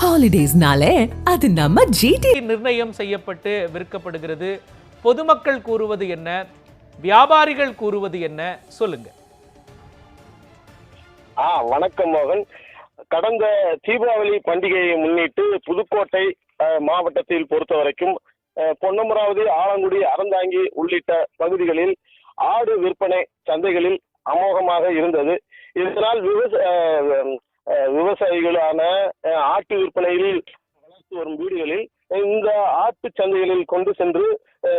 ஹாலிடேஸ்னாலே அது நம்ம ஜிடி நிர்ணயம் செய்யப்பட்டு விற்கப்படுகிறது. பொதுமக்கள் கூறுவது என்ன? வியாபாரிகள் கூறுவது என்ன? சொல்லுங்க. ஆ வணக்கம் மோகன். கடந்த தீபாவளி பண்டிகையை முன்னிட்டு புதுக்கோட்டை அஹ், மாவட்டத்தில் பொறுத்த வரைக்கும் பொன்னமராவதி ஆலங்குடி அறந்தாங்கி உள்ளிட்ட பகுதிகளில் ஆடு விற்பனை சந்தைகளில் அமோகமாக இருந்தது. இதனால் விவச வரும் வீடுகளில் இந்த ஆட்டு சந்தைகளில் கொண்டு சென்று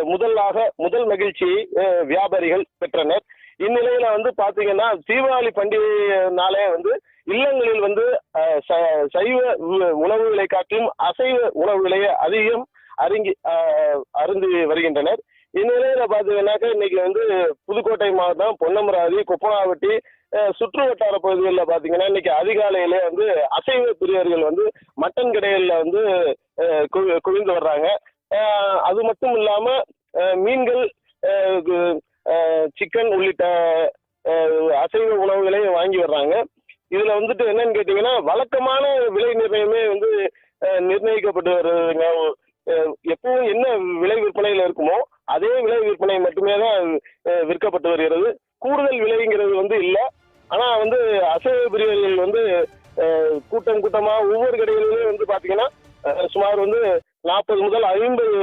முதலாக முதல் மகிழ்ச்சியை வியாபாரிகள் பெற்றனர். இந்நிலையில வந்து பாத்தீங்கன்னா தீபாவளி பண்டிகைனாலே வந்து இல்லங்களில் வந்து ச- சைவ உணவு விலை காட்டிலும் அசைவ உணவுகளையே அதிகம் அருங்கி அருந்து அருந்தி வருகின்றனர். இந்நிலையில பாத்தீங்கன்னாக்க இன்னைக்கு வந்து புதுக்கோட்டை மாவட்டம் பொன்னமராதி குப்பனாவட்டி சுற்று வட்டார பகுதிகளில் பாத்தீங்கன்னா இன்னைக்கு அதிகாலையிலே வந்து அசைவ பிரியர்கள் வந்து மட்டன் கடைகளில் வந்து குவிந்து வர்றாங்க. அது மட்டும் இல்லாம மீன்கள் சிக்கன் உள்ளிட்ட அசைவ உணவுகளையும் வாங்கி வர்றாங்க. இதுல வந்துட்டு என்னன்னு கேட்டீங்கன்னா வழக்கமான விலை நிர்ணயமே வந்து நிர்ணயிக்கப்பட்டு வருதுங்க. எப்பவும் என்ன விலை விற்பனையில இருக்குமோ அதே விலை விற்பனை மட்டுமே தான் விற்கப்பட்டு வருகிறது. கூடுதல் விலைங்கிறது வந்து இல்லை. ஆனா வந்து அசைவ பிரியர்கள் வந்து கூட்டம் கூட்டமா ஒவ்வொரு கடைகளிலுமே வந்து பாத்தீங்கன்னா சுமார் வந்து நாற்பது முதல் ஐம்பது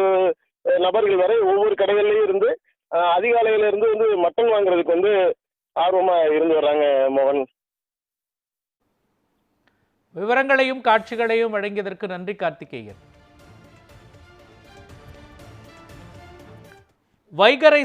நபர்கள் வரை ஒவ்வொரு கடைகள்லயும் இருந்து அதிகாலையில இருந்து வந்து மட்டன் வாங்குறதுக்கு வந்து ஆர்வமா இருந்து வர்றாங்க மோகன். விவரங்களையும் காட்சிகளையும் வழங்கியதற்கு நன்றி கார்த்திகேயன். வைகரை